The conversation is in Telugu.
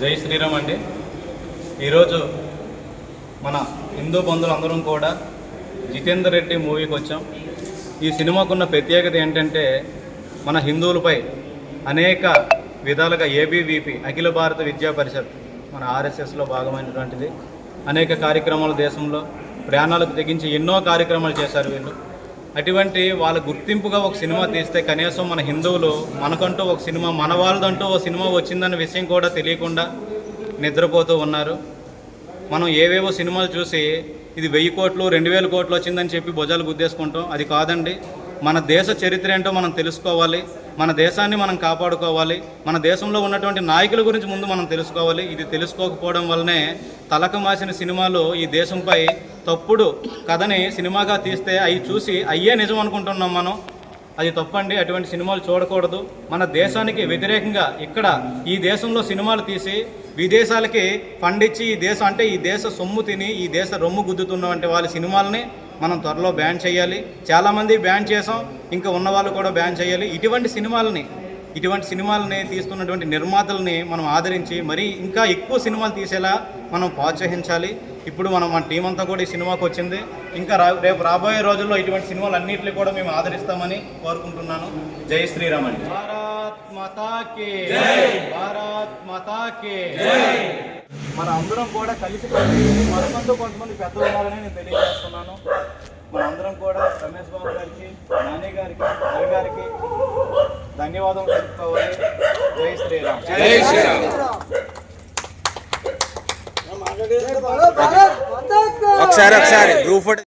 జై శ్రీరామ్ అండి. ఈరోజు మన హిందూ బంధువులందరం కూడా జితేందర్ రెడ్డి మూవీకి వచ్చాం. ఈ సినిమాకున్న ప్రత్యేకత ఏంటంటే మన హిందువులపై అనేక విధాలుగా ఏబీవీపీ అఖిల భారత విద్యా పరిషత్ మన ఆర్ఎస్ఎస్లో భాగమైనటువంటిది. అనేక కార్యక్రమాలు దేశంలో ప్రాణాలకు తెగించి ఎన్నో కార్యక్రమాలు చేశారు వీళ్ళు. అటువంటి వాళ్ళ గుర్తింపుగా ఒక సినిమా తీస్తే కనీసం మన హిందువులు మనకంటూ ఒక సినిమా మన వాళ్ళదంటూ ఒక సినిమా వచ్చిందన్న విషయం కూడా తెలియకుండా నిద్రపోతూ ఉన్నారు. మనం ఏవేవో సినిమాలు చూసి ఇది వెయ్యి కోట్లు రెండు వేల కోట్లు వచ్చిందని చెప్పి భుజాలు గుద్దేసుకుంటాం. అది కాదండి. మన దేశ చరిత్ర ఏంటో మనం తెలుసుకోవాలి. మన దేశాన్ని మనం కాపాడుకోవాలి. మన దేశంలో ఉన్నటువంటి నాయకుల గురించి ముందు మనం తెలుసుకోవాలి. ఇది తెలుసుకోకపోవడం వల్లనే తలక మాసిన సినిమాలు ఈ దేశంపై తప్పుడు కథని సినిమాగా తీస్తే అవి చూసి అయ్యే నిజం అనుకుంటున్నాం మనం. అది తప్పండి అటువంటి సినిమాలు చూడకూడదు. మన దేశానికి వ్యతిరేకంగా ఇక్కడ ఈ దేశంలో సినిమాలు తీసి విదేశాలకి పండించి ఈ దేశం అంటే ఈ దేశ సొమ్ము తిని ఈ దేశ రొమ్ము గుద్దుతున్నటువంటి వాళ్ళ సినిమాలని మనం త్వరలో బ్యాన్ చేయాలి. చాలామంది బ్యాన్ చేసాం ఇంకా ఉన్న వాళ్ళు కూడా బ్యాన్ చేయాలి. ఇటువంటి సినిమాలని ఇటువంటి సినిమాలని తీస్తున్నటువంటి నిర్మాతల్ని మనం ఆదరించి మరీ ఇంకా ఎక్కువ సినిమాలు తీసేలా మనం ప్రోత్సహించాలి. ఇప్పుడు మనం మన టీం అంతా కూడా ఈ సినిమాకి వచ్చింది. ఇంకా రా రేపు రాబోయే రోజుల్లో ఇటువంటి సినిమాలు అన్నింటినీ కూడా మేము ఆదరిస్తామని కోరుకుంటున్నాను. జై శ్రీరామ్ అండి భారత్ మాతాకి. భారత్ మాతాకి. మన అందరం కూడా కలిసి మరికొంత కొంతమంది పెద్దలు ఉన్నారని నేను తెలియజేస్తున్నాను. మన అందరం కూడా రమేష్ బాబు గారికి నాని గారికి గారికి ధన్యవాదాలు తెలుపుకోవాలి జై శ్రీరామ్ జై శ్రీరామ్ ఒకసారి ఒకసారి గ్రూప్ ఫోటో